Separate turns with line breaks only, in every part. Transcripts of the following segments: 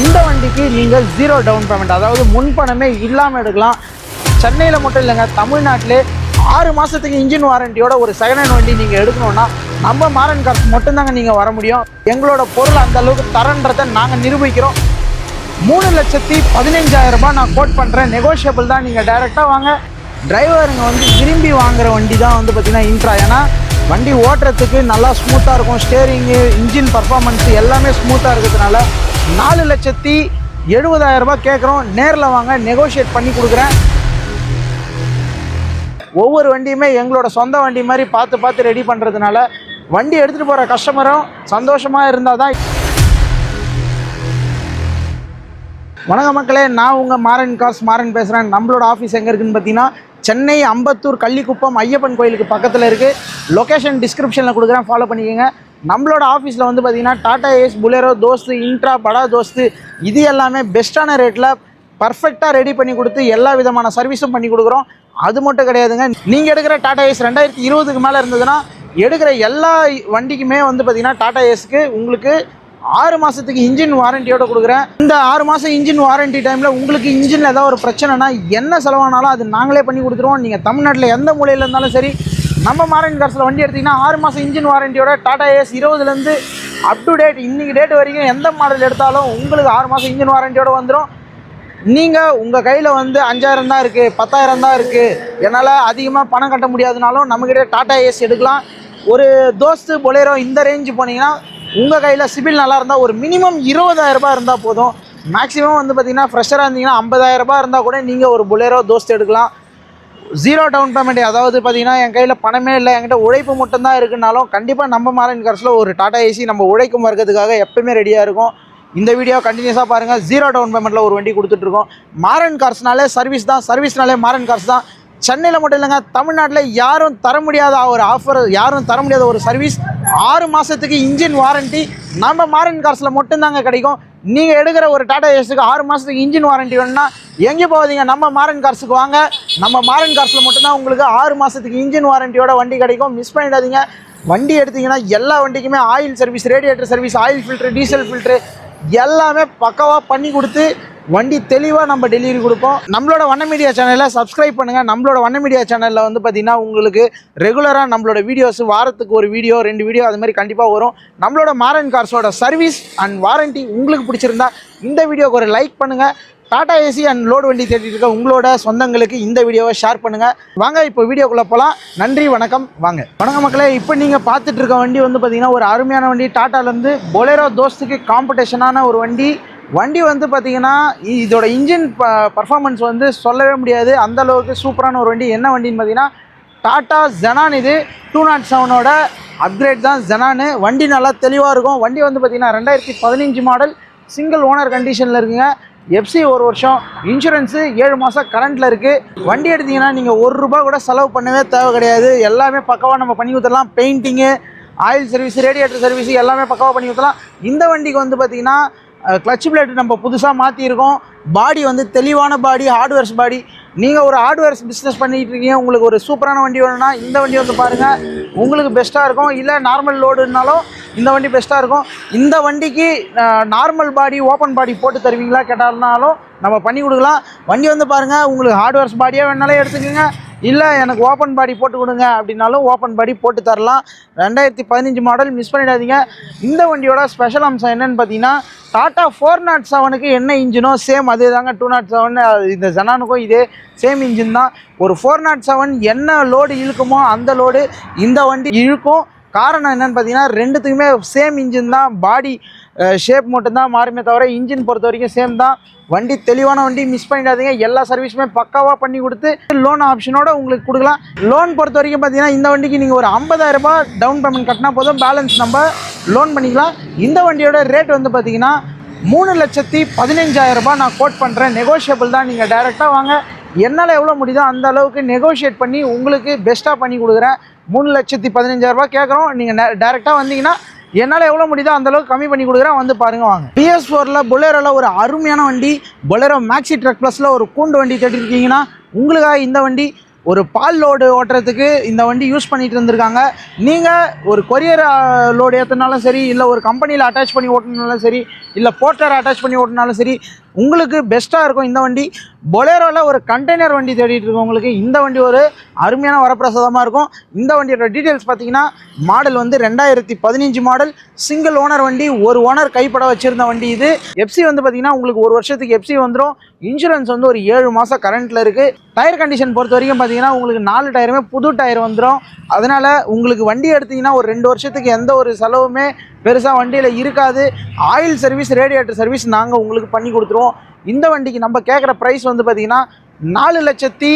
இந்த வண்டிக்கு நீங்கள் ஜீரோ டவுன் பேமெண்ட் அதாவது முன்பணமே இல்லாமல் எடுக்கலாம். சென்னையில் மட்டும் இல்லைங்க தமிழ்நாட்டிலே ஆறு மாதத்துக்கு இன்ஜின் வாரண்டியோட ஒரு செகண்ட் ஹேண்ட் வண்டி நீங்கள் எடுக்கணும்னா நம்ம மாரன் கார்ஸ் மட்டும்தாங்க நீங்கள் வர முடியும். எங்களோட பொருள் அந்த அளவுக்கு தரன்றதை நாங்கள் நிரூபிக்கிறோம். மூணு லட்சத்தி பதினஞ்சாயிரம் ரூபாய் நான் கோட் பண்ணுறேன் நெகோஷியபிள் தான். நீங்கள் டைரெக்டாக வாங்க. டிரைவருங்க வந்து விரும்பி வாங்குற வண்டி தான் வந்து பார்த்தீங்கன்னா இன்ட்ரா ஏன்னா வண்டி ஓட்டுறதுக்கு நல்லா ஸ்மூத்தாக இருக்கும். ஸ்டேரிங்கு இன்ஜின் பர்ஃபார்மன்ஸ் எல்லாமே ஸ்மூத்தாக இருக்கிறதுனால நாலு லட்சத்தி எழுபதாயிரம் ரூபாய் கேட்குறோம் நேரில் வாங்க நெகோஷியேட் பண்ணி கொடுக்குறேன். ஒவ்வொரு வண்டியுமே எங்களோட சொந்த வண்டி மாதிரி பார்த்து பார்த்து ரெடி பண்ணுறதுனால வண்டி எடுத்துகிட்டு போகிற கஸ்டமரும் சந்தோஷமாக இருந்தால் தான் வணக்க மக்களே நான் உங்கள் மாறன் காஸ் மாறன் பேசுகிறேன் நம்மளோட ஆஃபீஸ் எங்கே இருக்குன்னு பார்த்தீங்கன்னா சென்னை அம்பத்தூர் கள்ளிக்குப்பம் ஐயப்பன் கோயிலுக்கு பக்கத்தில் இருக்குது லொக்கேஷன் டிஸ்கிரிப்ஷனில் கொடுக்குறேன். ஃபாலோ பண்ணிக்கோங்க. நம்மளோட ஆஃபீஸில் வந்து பார்த்திங்கன்னா Tata Ace Bolero Dost Intra Bada Dost இது எல்லாமே பெஸ்ட்டான ரேட்டில் பர்ஃபெக்டாக ரெடி பண்ணி கொடுத்து எல்லா விதமான சர்வீஸும் பண்ணி கொடுக்குறோம். அது மட்டும் கிடையாதுங்க. நீங்கள் எடுக்கிற டாடா ஏஸ் ரெண்டாயிரத்தி இருபதுக்கு மேலே இருந்ததுன்னா எடுக்கிற எல்லா வண்டிக்குமே வந்து பார்த்திங்கன்னா டாடா ஏஸ்க்கு உங்களுக்கு ஆறு மாதத்துக்கு இன்ஜின் வாரண்டியோட கொடுக்குறேன். இந்த ஆறு மாதம் இன்ஜின் வாரண்டி டைமில் உங்களுக்கு இன்ஜினில் ஏதாவது ஒரு பிரச்சனைனா என்ன செலவானாலும் அது நாங்களே பண்ணி கொடுத்துருவோம். நீங்கள் தமிழ்நாட்டில் எந்த மூலையில் இருந்தாலும் சரி நம்ம மாரன் கார்ஸில் வண்டி எடுத்திங்கன்னா ஆறு மாதம் இன்ஜின் வாரண்டியோட டாடா ஏஸ் இருபதுலேருந்து அப் டு டேட் இன்றைக்கி டேட் வரைக்கும் எந்த மாடல் எடுத்தாலும் உங்களுக்கு ஆறு மாதம் இன்ஜின் வாரண்டியோட வந்துடும் நீங்கள் உங்கள் கையில் வந்து அஞ்சாயிரம் தான் இருக்குது பத்தாயிரம் தான் இருக்குது என்னால் அதிகமாக பணம் கட்ட முடியாதுனாலும் நம்மக்கிட்ட டாடா ஏஸ் எடுக்கலாம். ஒரு தோஸ்து பொலேரோ இந்த ரேஞ்சு போனீங்கன்னா உங்கள் கையில் சிபில் நல்லா இருந்தால் ஒரு மினிமம் இருபதாயிரரூபா இருந்தால் போதும். மேக்ஸிமம் வந்து பார்த்தீங்கன்னா ஃப்ரெஷராக இருந்தீங்கன்னா ஐம்பதாயிரம் ரூபாய் இருந்தால் கூட நீங்கள் ஒரு பொலேரோ தோஸ்து எடுக்கலாம். ஜீரோ டவுன் பேமெண்ட் அதாவது பார்த்தீங்கன்னா என் கையில் பணமே இல்லை என்கிட்ட உழைப்பு மட்டும்தான் இருக்குனாலும் கண்டிப்பாக நம்ம மாரன் கார்ஸில் ஒரு டாடா ஏசி நம்ம உழைக்கும் வர்க்கத்துக்காக எப்பவுமே ரெடியாக இருக்கும். இந்த வீடியோ கண்டினியூஸாக பாருங்கள் ஜீரோ டவுன் பேமெண்ட்டில் ஒரு வண்டி கொடுத்துட்ருக்கோம் மாரன் கார்ஸ்னாலே சர்வீஸ் தான். சர்வீஸ்னாலே மாரன் கார்ஸ் தான். சென்னையில் மட்டும் இல்லைங்க தமிழ்நாட்டில் யாரும் தர முடியாத ஒரு ஆஃபர் யாரும் தர முடியாத ஒரு சர்வீஸ் ஆறு மாதத்துக்கு இன்ஜின் வாரண்ட்டி நம்ம மாரன் கார்ஸில் மட்டும்தாங்க கிடைக்கும். நீங்கள் எடுக்கிற ஒரு டாடா ஏஸுக்கு ஆறு மாதத்துக்கு இன்ஜின் வாரண்டி வேணும்னா எங்கே போகாதீங்க? நம்ம மாரன் கார்ஸுக்கு வாங்க. நம்ம மாரன் கார்ஸில் மட்டும்தான் உங்களுக்கு ஆறு மாதத்துக்கு இன்ஜின் வாரண்டியோட வண்டி கிடைக்கும். மிஸ் பண்ணிடாதீங்க. வண்டி எடுத்தீங்கன்னா எல்லா வண்டிக்குமே oil service radiator service oil filter diesel filter எல்லாமே பக்காவாக பண்ணி கொடுத்து வண்டி தெளிவாக நம்ம டெலிவரி கொடுப்போம். நம்மளோட வண்ண மீடியா சேனலை சப்ஸ்கிரைப் பண்ணுங்கள் நம்மளோட வண்ண மீடியா சேனலில் வந்து பார்த்திங்கன்னா உங்களுக்கு ரெகுலராக நம்மளோட வீடியோஸ் வாரத்துக்கு ஒரு வீடியோ ரெண்டு வீடியோ அது மாதிரி கண்டிப்பாக வரும். நம்மளோட மாரன் கார்ஸோட சர்வீஸ் அண்ட் வாரண்டி உங்களுக்கு பிடிச்சிருந்தா இந்த வீடியோக்கு ஒரு லைக் பண்ணுங்கள் டாடா ஏசி அண்ட் லோடு வண்டி தேடிட்டு இருக்க உங்களோட சொந்தங்களுக்கு இந்த வீடியோவை ஷேர் பண்ணுங்கள் வாங்க இப்போ வீடியோக்குள்ளே போகலாம் நன்றி வணக்கம். வாங்க. வணக்கம் மக்களே இப்போ நீங்கள் பார்த்துட்டு இருக்க வண்டி வந்து பார்த்தீங்கன்னா ஒரு அருமையான வண்டி. டாட்டாலேருந்து பொலேரோ தோஸ்துக்கு காம்படிஷனான ஒரு வண்டி. வண்டி வந்து பார்த்தீங்கன்னா இதோட இன்ஜின் ப பர்ஃபார்மன்ஸ் வந்து சொல்லவே முடியாது. அந்த அளவுக்கு சூப்பரான ஒரு வண்டி. என்ன வண்டின்னு பார்த்தீங்கன்னா டாட்டா ஜெனான் இது. டூ நாட் செவனோட அப்கிரேட் தான் ஜெனானு வண்டி நல்லா தெளிவாக இருக்கும். வண்டி வந்து பார்த்தீங்கன்னா ரெண்டாயிரத்தி பதினஞ்சு மாடல் சிங்கிள் ஓனர் கண்டிஷனில் இருக்குங்க. எஃப்சி ஒரு வருஷம். இன்சூரன்ஸு ஏழு மாதம் கரண்ட்டில் இருக்குது வண்டி எடுத்தீங்கன்னா நீங்கள் ஒரு ரூபா கூட செலவு பண்ணவே தேவை கிடையாது. எல்லாமே பக்கவாக நம்ம பண்ணி கொடுத்துடலாம் painting oil service radiator service எல்லாமே பக்கவாக பண்ணி கொடுத்துடலாம் இந்த வண்டிக்கு வந்து பார்த்திங்கன்னா கிளச் பிளேட் நம்ம புதுசாக மாற்றிருக்கோம் பாடி வந்து தெளிவான பாடி ஹார்ட்வேர்ஸ் பாடி நீங்கள் ஒரு ஹார்ட்வேர்ஸ் பிஸ்னஸ் பண்ணிகிட்டு இருக்கீங்க. உங்களுக்கு ஒரு சூப்பரான வண்டி வேணும்னா இந்த வண்டி வந்து பாருங்கள் உங்களுக்கு பெஸ்ட்டாக இருக்கும். இல்லை நார்மல் லோடுனாலும் இந்த வண்டி பெஸ்ட்டாக இருக்கும். இந்த வண்டிக்கு நார்மல் பாடி ஓப்பன் பாடி போட்டு தருவீங்களா? கேட்டாலும் நம்ம பண்ணி கொடுக்கலாம். வண்டி வந்து பாருங்கள் உங்களுக்கு ஹார்ட்வேர்ஸ் பாடியாக வேணாலும் எடுத்துக்கோங்க. இல்லை எனக்கு ஓப்பன் பாடி போட்டு கொடுங்க அப்படின்னாலும் ஓப்பன் பாடி போட்டு தரலாம். ரெண்டாயிரத்தி பதினஞ்சு மாடல் மிஸ் பண்ணிடாதீங்க. இந்த வண்டியோட ஸ்பெஷல் அம்சம் என்னென்னு பார்த்தீங்கன்னா டாட்டா ஃபோர் நாட் செவனுக்கு என்ன இன்ஜினோ சேம் அதே தாங்க டூ நாட் செவன். இந்த ஜனானுக்கும் இதே சேம் இன்ஜின் தான். ஒரு ஃபோர் நாட் செவன் என்ன லோடு இழுக்குமோ அந்த லோடு இந்த வண்டி இழுக்கும். காரணம் என்னன்னு பார்த்தீங்கன்னா ரெண்டுத்துக்குமே சேம் இன்ஜின் தான். பாடி ஷேப் மட்டும்தான் மாறுமே தவிர இன்ஜின் பொறுத்த வரைக்கும் சேம் தான். வண்டி தெளிவான வண்டி மிஸ் பண்ணிடாதீங்க. எல்லா சர்வீஸுமே பக்காவாக பண்ணி கொடுத்து லோன் ஆப்ஷனோட உங்களுக்கு கொடுக்கலாம். லோன் பொறுத்த வரைக்கும் பார்த்தீங்கன்னா இந்த வண்டிக்கு நீங்கள் ஒரு ஐம்பதாயிரரூபா டவுன் பேமெண்ட் கட்டினா போதும். பேலன்ஸ் நம்ம லோன் பண்ணிக்கலாம். இந்த வண்டியோட ரேட் வந்து பார்த்தீங்கன்னா மூணு லட்சத்தி பதினஞ்சாயிரம் ரூபாய் நான் கோட் பண்ணுறேன் நெகோஷியபிள் தான். நீங்கள் டைரெக்டாக வாங்க. என்னால் எவ்வளோ முடியுதோ அந்த அளவுக்கு நெகோஷியேட் பண்ணி உங்களுக்கு பெஸ்ட்டாக பண்ணி கொடுக்குறேன். மூணு லட்சத்தி பதினஞ்சாயிரரூபா கேட்குறோம். நீங்கள் டேரெக்டாக வந்தீங்கன்னா என்னால் எவ்வளோ முடியுதோ அந்தளவுக்கு கம்மி பண்ணி கொடுக்குறேன். வந்து பாருங்க வாங்க. பிஎஸ் ஃபோரில் பொலேரோவில் ஒரு அருமையான வண்டி பொலேரோ மேக்ஸி ட்ரக் ப்ளஸில் ஒரு கூண்டு வண்டி தேடிருக்கீங்கன்னா உங்களுக்காக இந்த வண்டி ஒரு பால் லோடு ஓட்டுறதுக்கு இந்த வண்டி யூஸ் பண்ணிட்டு இருந்திருக்காங்க. நீங்கள் ஒரு கொரியர் லோடு ஏற்றினாலும் சரி இல்லை ஒரு கம்பெனியில் அட்டாச் பண்ணி ஓட்டினாலும் சரி இல்லை போர்ட்டர் அட்டாச் பண்ணி ஓட்டினாலும் சரி உங்களுக்கு பெஸ்ட்டாக இருக்கும் இந்த வண்டி. பொலேரோவில் ஒரு கண்டெய்னர் வண்டி தேடிட்டு இருக்கவங்களுக்கு இந்த வண்டி ஒரு அருமையான வரப்பிரசாதமாக இருக்கும். இந்த வண்டியோட டீட்டெயில்ஸ் பார்த்தீங்கன்னா மாடல் வந்து ரெண்டாயிரத்தி பதினஞ்சு மாடல் சிங்கிள் ஓனர் வண்டி ஒரு ஓனர் கைப்பட வச்சுருந்த வண்டி இது. எஃப்சி வந்து பார்த்தீங்கன்னா உங்களுக்கு ஒரு வருஷத்துக்கு எஃப்சி வந்துடும் இன்சூரன்ஸ் வந்து ஒரு ஏழு மாதம் கரண்ட்டில் இருக்குது டயர் கண்டிஷன் பொறுத்த வரைக்கும் பார்த்தீங்கன்னா உங்களுக்கு நாலு டயருமே புது டயர் வந்துடும் அதனால் உங்களுக்கு வண்டி எடுத்திங்கன்னா ஒரு ரெண்டு வருஷத்துக்கு எந்த ஒரு செலவுமே பெருசாக வண்டியில் இருக்காது. ஆயில் சர்வீஸ் ரேடியேட்டர் சர்வீஸ் நாங்கள் உங்களுக்கு பண்ணி கொடுத்துருவோம். இந்த வண்டிக்கு நம்ம கேட்குற ப்ரைஸ் வந்து பார்த்திங்கன்னா நாலு லட்சத்தி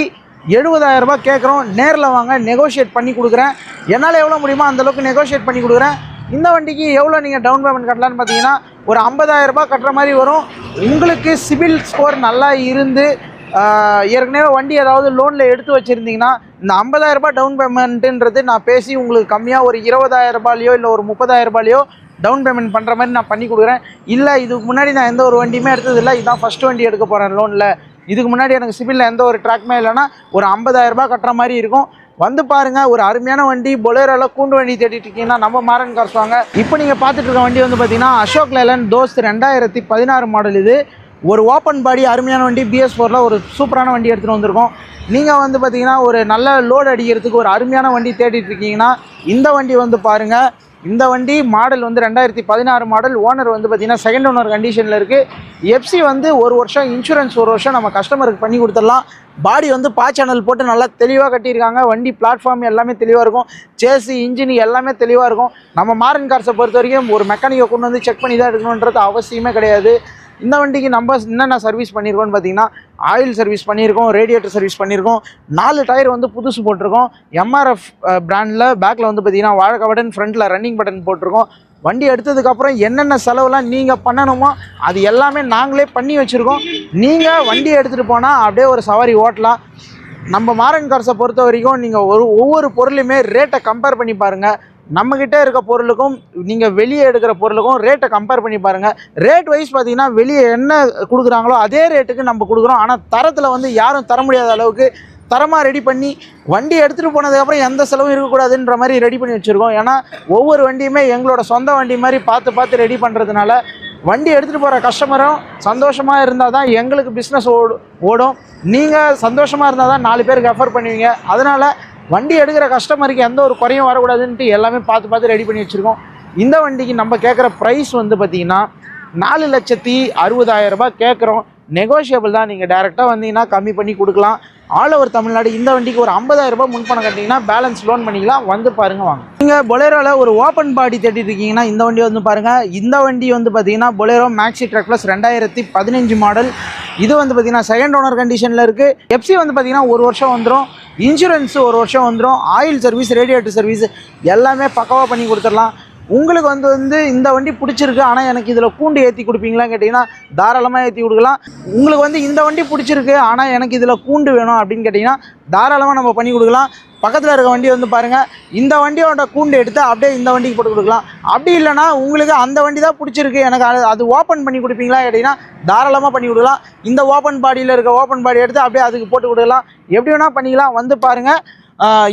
எழுபதாயிரரூபா கேட்குறோம் நேரில் வாங்க நெகோஷியேட் பண்ணி கொடுக்குறேன். என்னால் எவ்வளோ முடியுமோ அந்தளவுக்கு நெகோஷியேட் பண்ணி கொடுக்குறேன். இந்த வண்டிக்கு எவ்வளோ நீங்கள் டவுன் பேமெண்ட் கட்டலான்னு பார்த்தீங்கன்னா ஒரு 50000 ரூபாய் கட்டுற மாதிரி வரும். உங்களுக்கு சிபில் ஸ்கோர் நல்லா இருந்து ஏற்கனவே வண்டி ஏதாவது லோனில் எடுத்து வச்சுருந்தீங்கன்னா இந்த 50000 ரூபாய் டவுன் பேமெண்ட்டுன்றது நான் பேசி உங்களுக்கு கம்மியாக ஒரு 20000 இல்லை ஒரு 30000 ரூபாயோ டவுன் பேமெண்ட் பண்ணுற மாதிரி நான் பண்ணி கொடுக்குறேன். இல்லை இதுக்கு முன்னாடி நான் எந்த ஒரு வண்டியுமே எடுத்ததில்லை இதான் ஃபஸ்ட் வண்டி எடுக்க போகிறேன் லோனில் இதுக்கு முன்னாடி எனக்கு சிபிலில் எந்த ஒரு ட்ராக்குமே இல்லைன்னா ஒரு 50000 ரூபாய் கட்டுற மாதிரி இருக்கும். வந்து பாருங்கள் ஒரு அருமையான வண்டி பொலேரோவில் கூண்டு வண்டி தேடிட்டு இருக்கீங்கன்னா நம்ம மாறன் கார்ஸ் வாங்க. இப்போ நீங்கள் பார்த்துட்டு இருக்க வண்டி வந்து பார்த்தீங்கன்னா அசோக் லேலன் தோஸ்த் ரெண்டாயிரத்தி பதினாறு மாடல் இது. ஒரு ஓப்பன் பாடி அருமையான வண்டி பிஎஸ் ஃபோரில் ஒரு சூப்பரான வண்டி எடுத்துகிட்டு வந்திருக்கோம். நீங்கள் வந்து பார்த்தீங்கன்னா ஒரு நல்ல லோடு அடிக்கிறதுக்கு ஒரு அருமையான வண்டி தேடிட்டு இருக்கீங்கன்னா இந்த வண்டி வந்து பாருங்கள் இந்த வண்டி மாடல் வந்து ரெண்டாயிரத்தி பதினாறு மாடல் ஓனர் வந்து பார்த்திங்கன்னா செகண்ட் ஓனர் கண்டிஷனில் இருக்குது எஃப்சி வந்து ஒரு வருஷம் இன்சூரன்ஸ் ஒரு வருஷம் நம்ம கஸ்டமருக்கு பண்ணி கொடுத்துடலாம். பாடி வந்து பா சேனல் போட்டு நல்லா தெளிவாக கட்டியிருக்காங்க. வண்டி பிளாட்ஃபார்ம் எல்லாமே தெளிவாக இருக்கும். சேசி இன்ஜின் எல்லாமே தெளிவாக இருக்கும். நம்ம மாரன் கார்ஸை பொறுத்த வரைக்கும் ஒரு மெக்கானிக்கை கொண்டு வந்து செக் பண்ணி தான் எடுக்கணுன்றது அவசியமே கிடையாது. இந்த வண்டிக்கு நம்ம என்னென்ன சர்வீஸ் பண்ணியிருக்கோம்னு பார்த்தீங்கன்னா ஆயில் சர்வீஸ் பண்ணியிருக்கோம் ரேடியேட்டர் சர்வீஸ் பண்ணியிருக்கோம். நாலு டயர் வந்து புதுசு போட்டிருக்கோம். எம்ஆர்எஃப் பிராண்டில் பேக்கில் வந்து பார்த்தீங்கன்னா வாழக்க பட்டன் ஃப்ரண்ட்டில் ரன்னிங் பட்டன் போட்டிருக்கோம். வண்டி எடுத்ததுக்கப்புறம் என்னென்ன செலவுலாம் நீங்கள் பண்ணணுமோ அது எல்லாமே நாங்களே பண்ணி வச்சுருக்கோம். நீங்கள் வண்டி எடுத்துகிட்டு போனால் அப்படியே ஒரு சவாரி ஓட்டலாம். நம்ம மாரன் கார்ஸை பொறுத்த வரைக்கும் நீங்கள் ஒரு ஒவ்வொரு பொருளையுமே ரேட்டை கம்பேர் பண்ணி பாருங்கள் நம்மக்கிட்ட இருக்க பொருளுக்கும் நீங்கள் வெளியே எடுக்கிற பொருளுக்கும் ரேட்டை கம்பேர் பண்ணி பாருங்கள் ரேட் வைஸ் பார்த்தீங்கன்னா வெளியே என்ன கொடுக்குறாங்களோ அதே ரேட்டுக்கு நம்ம கொடுக்குறோம். ஆனால் தரத்தில் வந்து யாரும் தர முடியாத அளவுக்கு தரமாக ரெடி பண்ணி வண்டி எடுத்துகிட்டு போனதுக்கப்புறம் எந்த செலவும் இருக்கக்கூடாதுன்ற மாதிரி ரெடி பண்ணி வச்சுருக்கோம். ஏன்னா ஒவ்வொரு வண்டியுமே எங்களோட சொந்த வண்டி மாதிரி பார்த்து பார்த்து ரெடி பண்ணுறதுனால வண்டி எடுத்துகிட்டு போகிற கஸ்டமரும் சந்தோஷமாக இருந்தால் தான் எங்களுக்கு பிஸ்னஸ் ஓடும் ஓடும். நீங்கள் சந்தோஷமாக இருந்தால் தான் நாலு பேருக்கு ரெஃபர் பண்ணுவீங்க. அதனால் வண்டி எடுக்கிற கஸ்டமருக்கு எந்த ஒரு குறையும் வரக்கூடாதுன்ட்டு எல்லாமே பார்த்து பார்த்து ரெடி பண்ணி வச்சுருக்கோம். இந்த வண்டிக்கு நம்ம கேட்குற ப்ரைஸ் வந்து பார்த்திங்கன்னா நாலு லட்சத்தி அறுபதாயிரம் ரூபாய் கேட்குறோம். நெகோஷியபிள் தான். நீங்கள் டேரெக்டாக வந்தீங்கன்னா கம்மி பண்ணி கொடுக்கலாம். ஆல் ஓவர் தமிழ்நாடு இந்த வண்டிக்கு ஒரு ஐம்பதாயிரரூபா முன்பணம் கட்டிங்கன்னா பேலன்ஸ் லோன் பண்ணிக்கலாம். வந்து பாருங்க வாங்க. நீங்கள் பொலேரோவில் ஒரு ஓப்பன் பாடி தேடிட்டு இருக்கீங்கன்னா இந்த வண்டி வந்து பாருங்கள் இந்த வண்டி வந்து பார்த்தீங்கன்னா பொலேரோ மேக்ஸி ட்ரக் ப்ளஸ் ரெண்டாயிரத்தி பதினஞ்சு மாடல் இது வந்து பார்த்தீங்கன்னா செகண்ட் ஓனர் கண்டிஷனில் இருக்குது எஃப்சி வந்து பார்த்தீங்கன்னா ஒரு வருஷம் வந்துடும் இன்சூரன்ஸு ஒரு வருஷம் வந்துடும் ஆயில் சர்வீஸ் ரேடியேட்டர் சர்வீஸ் எல்லாமே பக்கவாக பண்ணி கொடுத்துடலாம். உங்களுக்கு வந்து வந்து இந்த வண்டி பிடிச்சிருக்கு ஆனால் எனக்கு இதில் கூண்டு ஏற்றி கொடுப்பீங்களான்னு கேட்டிங்கன்னா தாராளமாக ஏற்றி கொடுக்கலாம். உங்களுக்கு வந்து இந்த வண்டி பிடிச்சிருக்கு ஆனால் எனக்கு இதில் கூண்டு வேணும் அப்படின்னு கேட்டிங்கன்னா தாராளமாக நம்ம பண்ணி கொடுக்கலாம். பக்கத்தில் இருக்க வண்டி வந்து பாருங்கள் இந்த வண்டியோட கூண்டு எடுத்து அப்படியே இந்த வண்டிக்கு போட்டு கொடுக்கலாம். அப்படி இல்லைன்னா உங்களுக்கு அந்த வண்டி தான் பிடிச்சிருக்கு எனக்கு அது அது ஓப்பன் பண்ணி கொடுப்பீங்களா கேட்டிங்கன்னா தாராளமாக பண்ணி கொடுக்கலாம். இந்த ஓப்பன் பாடியில் இருக்க ஓப்பன் பாடி எடுத்து அப்படியே அதுக்கு போட்டு கொடுக்கலாம். எப்படி வேணால் பண்ணிக்கலாம் வந்து பாருங்கள்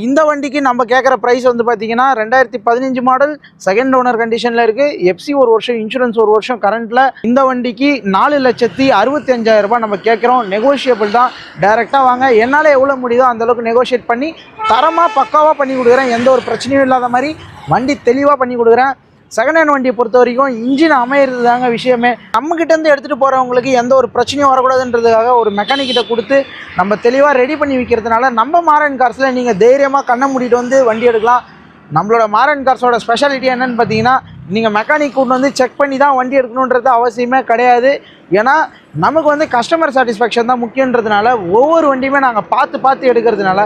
இந்த வண்டிக்கு நம்ம கேட்குற ப்ரைஸ் வந்து பார்த்தீங்கன்னா ரெண்டாயிரத்தி பதினஞ்சு மாடல் செகண்ட் ஓனர் கண்டிஷனில் இருக்குது எஃப்சி ஒரு வருஷம் இன்சூரன்ஸ் ஒரு வருஷம் கரண்ட்டில் இந்த வண்டிக்கு நாலு லட்சத்தி அறுபத்தஞ்சாயிரரூபா ரூபாய் நம்ம கேட்குறோம் நெகோஷியபிள் தான். டைரெக்டாக வாங்க. என்னால் எவ்வளோ முடியுதோ அந்தளவுக்கு நெகோஷியேட் பண்ணி தரமாக பக்காவாக பண்ணி கொடுக்குறேன். எந்த ஒரு பிரச்சனையும் இல்லாத மாதிரி வண்டி தெளிவாக பண்ணி கொடுக்குறேன். செகண்ட் ஹேண்ட் வண்டியை பொறுத்த வரைக்கும் இன்ஜின் அமையிறது தாங்க விஷயமே. நம்மக்கிட்டேருந்து எடுத்துகிட்டு போகிறவங்களுக்கு எந்த ஒரு பிரச்சனையும் வரக்கூடாதுன்றதுக்காக ஒரு மெக்கானிக்கிட்ட கொடுத்து நம்ம தெளிவாக ரெடி பண்ணி வைக்கிறதுனால நம்ம மாரன் கார்ஸில் நீங்கள் தைரியமாக கண்ணை மூடிட்டு வந்து வண்டி எடுக்கலாம். நம்மளோட மாரன் கார்ஸோட ஸ்பெஷாலிட்டி என்னென்னு பார்த்தீங்கன்னா நீங்கள் மெக்கானிக் கூட்டு வந்து செக் பண்ணி தான் வண்டி எடுக்கணுன்றது அவசியமே கிடையாது. ஏன்னா நமக்கு வந்து கஸ்டமர் சாட்டிஸ்ஃபேக்ஷன் தான் முக்கியன்றதுனால ஒவ்வொரு வண்டியுமே நாங்கள் பார்த்து பார்த்து எடுக்கிறதுனால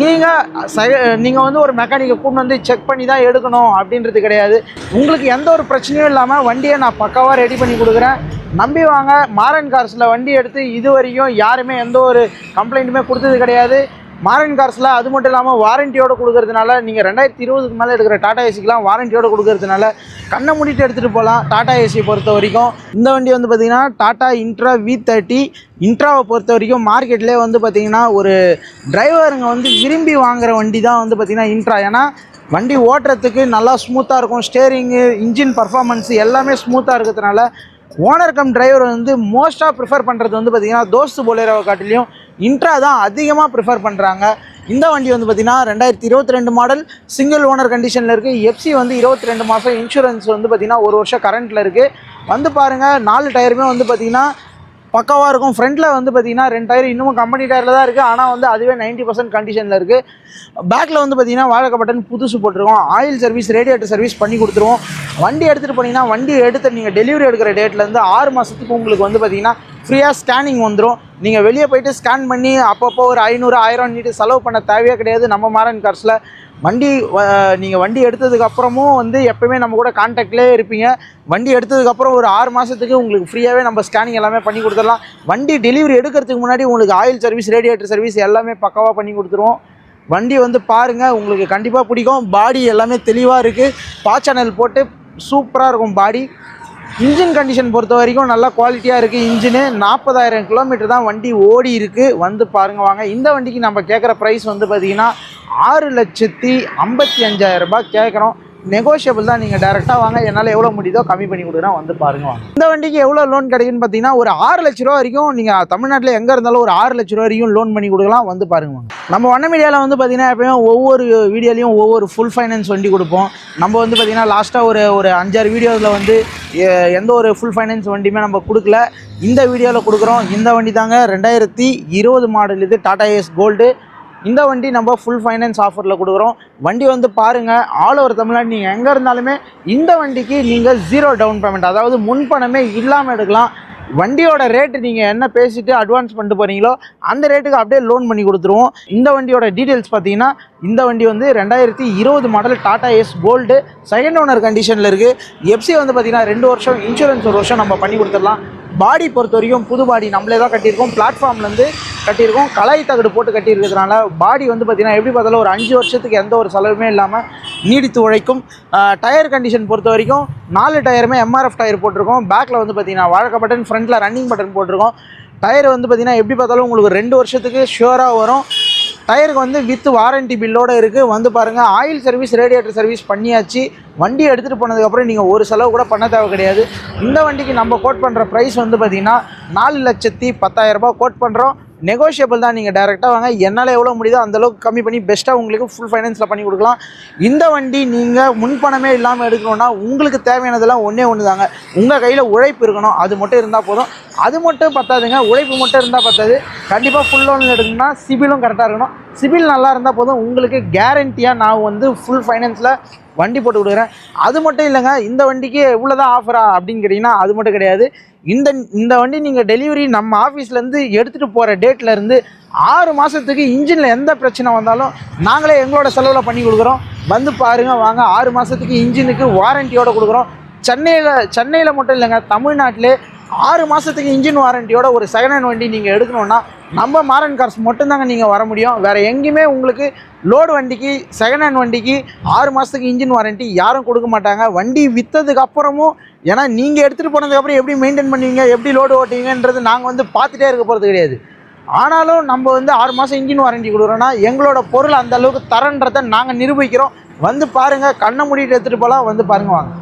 நீங்கள் நீங்கள் வந்து ஒரு மெக்கானிக்கை கூட்டு வந்து செக் பண்ணி தான் எடுக்கணும் அப்படின்றது கிடையாது. உங்களுக்கு எந்த ஒரு பிரச்சனையும் இல்லாமல் வண்டியை நான் பக்காவாக ரெடி பண்ணி கொடுக்குறேன். நம்பி வாங்க மாரன் கார்ஸில் வண்டி எடுத்து இது வரைக்கும் யாருமே எந்த ஒரு கம்ப்ளைண்ட்டுமே கொடுத்தது கிடையாது. மாரன் கார்ஸில் அது மட்டும் இல்லாமல் வாரண்டியோட கொடுக்கறதுனால நீங்கள் ரெண்டாயிரத்தி இருபதுக்கு மேலே எடுக்கிற டாடா ஏசிக்கெலாம் வாரண்டியோட கொடுக்கறதுனால கண்ணை மூடிட்டு எடுத்துகிட்டு போகலாம் டாடா ஏசியை பொறுத்த வரைக்கும். இந்த வண்டி வந்து பார்த்திங்கன்னா டாடா இன்ட்ரா வி தேர்ட்டி இன்ட்ராவை பொறுத்த வரைக்கும் மார்க்கெட்லேயே வந்து பார்த்திங்கன்னா ஒரு டிரைவருங்க வந்து விரும்பி வாங்குகிற வண்டி தான் வந்து பார்த்திங்கன்னா இன்ட்ரா. ஏன்னா வண்டி ஓட்டுறதுக்கு நல்லா ஸ்மூத்தாக இருக்கும். ஸ்டேரிங்கு இன்ஜின் பர்ஃபார்மன்ஸ் எல்லாமே ஸ்மூத்தாக இருக்கிறதுனால ஓனர் கம் டிரைவர் வந்து மோஸ்ட்டாக ப்ரிஃபர் பண்ணுறது வந்து பார்த்திங்கன்னா தோஸ்து போலேரோவை காட்டிலையும் இன்ட்ரா தான் அதிகமாக ப்ரிஃபர் பண்ணுறாங்க இந்த வண்டி வந்து பார்த்திங்கன்னா ரெண்டாயிரத்தி இருபத்தி ரெண்டு மாடல் சிங்கிள் ஓனர் கண்டிஷனில் இருக்குது எஃப்சி வந்து இருபத்தி ரெண்டு மாதம் இன்சூரன்ஸ் வந்து பார்த்திங்கன்னா ஒரு வருஷம் கரண்ட்டில் இருக்குது வந்து பாருங்கள் நாலு டயருமே வந்து பார்த்திங்கன்னா பக்காவாக இருக்கும். ஃப்ரண்ட்டில் வந்து பார்த்திங்கன்னா ரெண்டு டயர் இன்னமும் கம்பெனி டயரில் தான் இருக்குது ஆனால் வந்து அதுவே 90% பர்சன்ட் கண்டிஷனில் இருக்குது பேக்கில் வந்து பார்த்தீங்கன்னா வாழக்க பட்டன் புதுசு போட்டிருக்கோம். ஆயில் சர்வீஸ் ரேடியேட்டர் சர்வீஸ் பண்ணி கொடுத்துருவோம். வண்டி எடுத்துகிட்டு போனீங்கன்னா வண்டி எடுத்து நீங்கள் டெலிவரி எடுக்கிற டேட்லேருந்து ஆறு மாதத்துக்கு உங்களுக்கு வந்து பார்த்தீங்கன்னா ஃப்ரீயாக ஸ்கேனிங் வந்துடும் நீங்கள் வெளியே போயிட்டு ஸ்கேன் பண்ணி அப்பப்போ ஒரு ஐநூறு ஆயிரம் நீட்டு செலவு பண்ண தேவையே கிடையாது. நம்ம மாரன் கார்ஸில் வண்டி நீங்கள் வண்டி எடுத்ததுக்கப்புறமும் வந்து எப்போயுமே நம்ம கூட கான்டாக்ட்லேயே இருப்பீங்க. வண்டி எடுத்ததுக்கப்புறம் ஒரு ஆறு மாதத்துக்கு உங்களுக்கு ஃப்ரீயாகவே நம்ம ஸ்கேனிங் எல்லாமே பண்ணி கொடுத்துடலாம். வண்டி டெலிவரி எடுக்கிறதுக்கு முன்னாடி உங்களுக்கு ஆயில் சர்வீஸ் ரேடியேட்டர் சர்வீஸ் எல்லாமே பக்காவாக பண்ணி கொடுத்துருவோம். வண்டி வந்து பாருங்கள் உங்களுக்கு கண்டிப்பாக பிடிக்கும். பாடி எல்லாமே தெளிவாக இருக்குது பா சேனல் போட்டு சூப்பராக இருக்கும் பாடி இன்ஜின் கண்டிஷன் பொறுத்த வரைக்கும் நல்லா குவாலிட்டியாக இருக்குது இன்ஜினு நாற்பதாயிரம் கிலோமீட்டர் தான் வண்டி ஓடி இருக்குது வந்து பாருங்க வாங்க. இந்த வண்டிக்கு நம்ம கேட்குற ப்ரைஸ் வந்து பார்த்தீங்கன்னா ஆறு லட்சத்தி ஐம்பத்தி அஞ்சாயிரம் ரூபாய் கேட்குறோம் நெகோஷியபிள் தான் நீங்கள் டேரெக்டாக வாங்க. என்னால் எவ்வளோ முடியுதோ கம்மி பண்ணி கொடுக்குறா வந்து பாருங்க. வாங்க இந்த வண்டிக்கு எவ்வளோ லோன் கிடைக்குன்னு பார்த்தீங்கன்னா ஒரு ஆறு லட்ச ரூபா வரைக்கும் நீங்கள் தமிழ்நாட்டில் எங்கே இருந்தாலும் ஒரு ஆறு லட்ச ரூபா வரைக்கும் லோன் பண்ணி கொடுக்கலாம் வந்து பாருங்க. வாங்க நம்ம வண்ண மீடியாவில் வந்து பார்த்தீங்கன்னா எப்பயும் ஒவ்வொரு வீடியோலையும் ஒவ்வொரு ஃபுல் ஃபைனான்ஸ் வண்டி கொடுப்போம். நம்ம வந்து பார்த்தீங்கன்னா லாஸ்ட்டாக ஒரு ஒரு அஞ்சாறு வீடியோவில் வந்து எந்த ஒரு ஃபுல் ஃபைனான்ஸ் வண்டியுமே நம்ம கொடுக்கல. இந்த வீடியோவில் கொடுக்குறோம். இந்த வண்டி தாங்க ரெண்டாயிரத்தி இருபது மாடல் இது. டாடா ஏஸ் கோல்டு இந்த வண்டி நம்ம ஃபுல் ஃபைனான்ஸ் ஆஃபரில் கொடுக்குறோம். வண்டி வந்து பாருங்கள் ஆல் ஓவர் தமிழ்நாடு நீங்கள் எங்கே இருந்தாலுமே இந்த வண்டிக்கு நீங்கள் ஜீரோ டவுன் பேமெண்ட் அதாவது முன்பணமே இல்லாமல் எடுக்கலாம். வண்டியோட ரேட்டு நீங்கள் என்ன பேசிட்டு அட்வான்ஸ் பண்ணிட்டு போகிறீங்களோ அந்த ரேட்டுக்கு அப்படியே லோன் பண்ணி கொடுத்துருவோம். இந்த வண்டியோட டீட்டெயில்ஸ் பார்த்தீங்கன்னா இந்த வண்டி வந்து ரெண்டாயிரத்தி இருபது model Tata S gold second owner கண்டிஷனில் இருக்குது எஃப்சி வந்து பார்த்தீங்கன்னா ரெண்டு வருஷம் இன்சூரன்ஸ் ஒரு வருஷம் நம்ம பண்ணி கொடுத்துடலாம். பாடி பொறுத்த வரைக்கும் புது பாடி நம்மளே தான் கட்டியிருக்கோம். பிளாட்ஃபார்ம்லேருந்து கட்டியிருக்கோம். கலாய் தகடு போட்டு கட்டியிருக்கிறதுனால பாடி வந்து பார்த்திங்கன்னா எப்படி பார்த்தாலும் ஒரு அஞ்சு வருஷத்துக்கு எந்த ஒரு செலவுமே இல்லாமல் நீடித்து உழைக்கும். டயர் கண்டிஷன் பொறுத்த வரைக்கும் நாலு டயருமே எம்ஆர்எஃப் டயர் போட்டிருக்கோம். பேக்கில் வந்து பார்த்திங்கன்னா வாழக்க பட்டன் ஃப்ரண்ட்டில் ரன்னிங் பட்டன் போட்டிருக்கோம். டயர் வந்து பார்த்திங்கன்னா எப்படி பார்த்தாலும் உங்களுக்கு ரெண்டு வருஷத்துக்கு ஷுவராக வரும். டயருக்கு வந்து வித் வாரண்டி பில்லோடு இருக்குது வந்து பாருங்கள் ஆயில் சர்வீஸ் ரேடியேட்டர் சர்வீஸ் பண்ணியாச்சு. வண்டி எடுத்துகிட்டு போனதுக்கப்புறம் நீங்கள் ஒரு செலவு கூட பண்ண தேவை கிடையாது. இந்த வண்டிக்கு நம்ம கோட் பண்ணுற ப்ரைஸ் வந்து பார்த்திங்கன்னா நாலு லட்சத்தி பத்தாயிரரூபா கோட் பண்ணுறோம் நெகோஷியபிள் தான். நீங்கள் டேரெக்டாக வாங்க. என்னால் எவ்வளோ முடியுதோ அந்த அளவுக்கு கம்மி பண்ணி பெஸ்ட்டாக உங்களுக்கு ஃபுல் ஃபைனான்ஸில் பண்ணி கொடுக்கலாம். இந்த வண்டி நீங்கள் முன்பணமே இல்லாமல் எடுக்கணும்னா உங்களுக்கு தேவையானதெல்லாம் ஒன்றே ஒன்று தாங்க உங்கள் கையில் உழைப்பு இருக்கணும். அது மட்டும் இருந்தால் போதும். அது மட்டும் பத்தாதுங்க. உழைப்பு மட்டும் இருந்தால் பத்தாது. கண்டிப்பாக ஃபுல் லோனில் எடுக்கணும்னா சிபிலும் கரெக்டாக இருக்கணும். சிபில் நல்லா இருந்தால் போதும். உங்களுக்கு கேரண்டியாக நான் வந்து ஃபுல் ஃபைனான்ஸில் வண்டி போட்டு கொடுக்குறேன். அது மட்டும் இல்லைங்க. இந்த வண்டிக்கு இவ்வளோதான் ஆஃபரா அப்படின்னு கேட்டிங்கன்னா அது மட்டும் கிடையாது. இந்த இந்த வண்டி நீங்கள் டெலிவரி நம்ம ஆஃபீஸ்லேருந்து எடுத்துகிட்டு போகிற டேட்லேருந்து ஆறு மாதத்துக்கு இன்ஜினில் எந்த பிரச்சனை வந்தாலும் நாங்களே எங்களோட செலவில் பண்ணி கொடுக்குறோம். வந்து பாருங்கள் வாங்க. ஆறு மாதத்துக்கு இன்ஜினுக்கு வாரண்டியோடு கொடுக்குறோம். சென்னையில் சென்னையில் மட்டும் இல்லைங்க தமிழ்நாட்டிலே ஆறு மாதத்துக்கு இன்ஜின் வாரண்டியோட ஒரு செகண்ட் ஹேண்ட் வண்டி நீங்கள் எடுக்கணுன்னா நம்ம மாரன் கார்ஸ் மட்டும்தாங்க நீங்கள் வர முடியும். வேறு எங்கேயுமே உங்களுக்கு லோடு வண்டிக்கு செகண்ட் ஹேண்ட் வண்டிக்கு ஆறு மாதத்துக்கு இன்ஜின் வாரண்டி யாரும் கொடுக்க மாட்டாங்க. வண்டி விற்றதுக்கு அப்புறமும் ஏன்னா நீங்கள் எடுத்துகிட்டு போனதுக்கப்புறம் எப்படி மெயின்டைன் பண்ணுவீங்க எப்படி லோடு ஓட்டுவீங்கன்றது நாங்கள் வந்து பார்த்துட்டே இருக்க போகிறது கிடையாது. ஆனாலும் நம்ம வந்து ஆறு மாதம் இன்ஜின் வாரண்டி கொடுக்குறோன்னா எங்களோட பொருள் அந்த அளவுக்கு தரன்றதை நாங்கள் நிரூபிக்கிறோம். வந்து பாருங்கள் கண்ணை மூடிட்டு எடுத்துகிட்டு போகலாம் வந்து பாருங்கள் வாங்க.